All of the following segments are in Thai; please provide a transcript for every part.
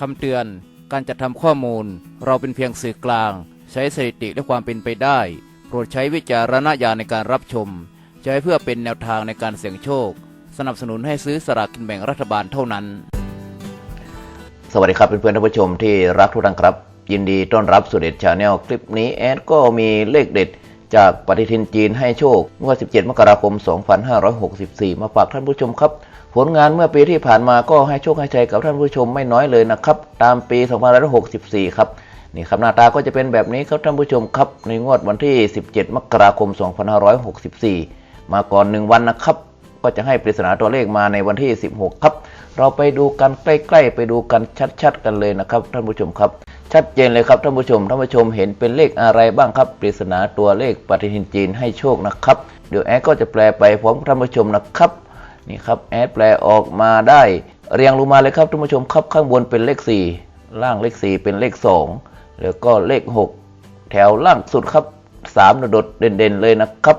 คำเตือน การจัดทำข้อมูล เราเป็นเพียงสื่อกลาง ใช้สถิติและความเป็นไปได้ โปรดใช้วิจารณญาณในการรับชม ใช้เพื่อเป็นแนวทางในการเสี่ยงโชค สนับสนุนให้ซื้อสลากกินแบ่งรัฐบาลเท่านั้น สวัสดีครับเพื่อนๆท่านผู้ชมที่รักทุกท่านครับ ยินดีต้อนรับสู่เด็ดชาแนลคลิปนี้แอดก็มีเลขเด็ด จากปฏิทินจีนให้โชคงวด 17 มกราคม 2564 มาฝากท่านผู้ชมครับ ผลงานเมื่อปีที่ผ่านมาก็ให้โชคให้ชัยกับท่านผู้ชมไม่น้อยเลยนะครับ ตามปี 2564 ครับ นี่ครับหน้าตาก็จะเป็นแบบนี้ครับท่านผู้ชมครับ ในงวดวันที่ 17 มกราคม 2564 มาก่อน 1 วันนะครับ ก็จะให้ปริศนาตัวเลขมาในวันที่ 16 ครับ เราไปดูกันใกล้ ๆ ไปดูกันชัด ๆ กันเลยนะครับท่านผู้ชมครับ ชัดเจนเลยครับท่านผู้ชมท่านผู้ชมเห็นเป็นเลขอะไรบ้างครับปริศนาตัวเลขปฏิทินจีนให้โชคนะครับ เดี๋ยวแอดก็จะแปลไปพร้อมท่านผู้ชมนะครับนี่ครับแอดแปลออกมาได้ เรียงลงมาเลยครับท่านผู้ชมครับข้างบนเป็นเลข 4 ล่างเลข 4 เป็นเลข 2 แล้วก็เลข 6 แถวล่างสุดครับ3โดดเด่นๆเลยนะครับ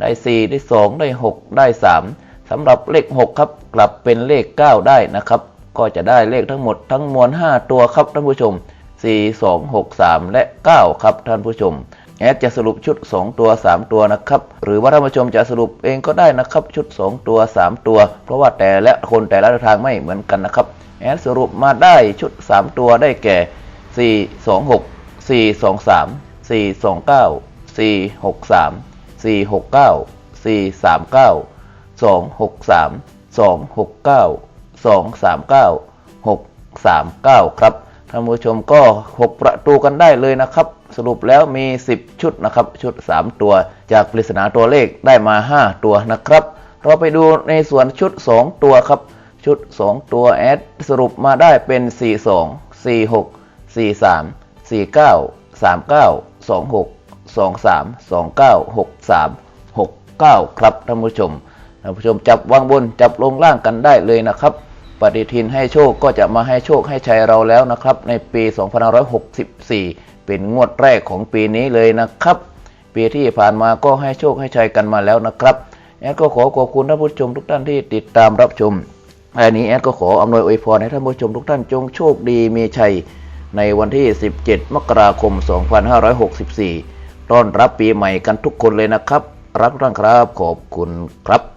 ได้ 4 ได้ 2 ได้ 6 ได้ 3สำหรับเลข 6 ครับ กลับเป็นเลข 9 ได้นะครับ ก็จะได้เลขทั้งหมดทั้งมวล5ตัวครับท่านผู้ชม 4 2 6 3 และ 9 ครับท่านผู้ชม แอดจะสรุปชุด 2 ตัว 3 ตัวนะครับ หรือว่าท่านผู้ชมจะสรุปเองก็ได้นะครับ ชุด 2 ตัว 3 ตัว เพราะว่าแต่ละคนแต่ละทางไม่เหมือนกันนะครับ แอดสรุปมาได้ชุด 3 ตัวได้แก่ 4 2 6 4 2 3 4 2 9 4 6 3 4 6 9 4 3 9 2 6 3 2 6 9 2 3 9 6 3 9 ครับ ท่านผู้ชมก็ 6 ประตูกันได้เลยนะครับ สรุปแล้วมี 10 ชุดนะครับ ชุด 3 ตัว จากปริศนาตัวเลขได้มา 5 ตัวนะครับ เราไปดูในส่วนชุด 2 ตัวครับ ชุด 2 ตัวแอดสรุปมาได้เป็น 42 46 43 49 39 26 23 29 63 69 ครับท่านผู้ชมท่านผู้ชมจับวางบนจับลงล่างกันได้เลยนะครับ ฏิทินให้โชคก็จะมาให้โชคให้ชัยเราแล้วนะครับ ในปี 2564 เป็นงวดแรกของปีนี้เลยนะครับ ปีที่ผ่านมาก็ให้โชคให้ชัยกันมาแล้วนะครับแอดก็ขอขอบคุณท่านผู้ชมทุกท่านที่ติดตามรับชมอันนี้แอดก็ขออำนวยอวยพรให้ท่านผู้ชมทุกท่านจงโชคดีมีชัยในวันที่ 17 มกราคม 2564 ต้อนรับปีใหม่กันทุกคนเลยนะครับ รักทุกท่านครับ ขอบคุณครับ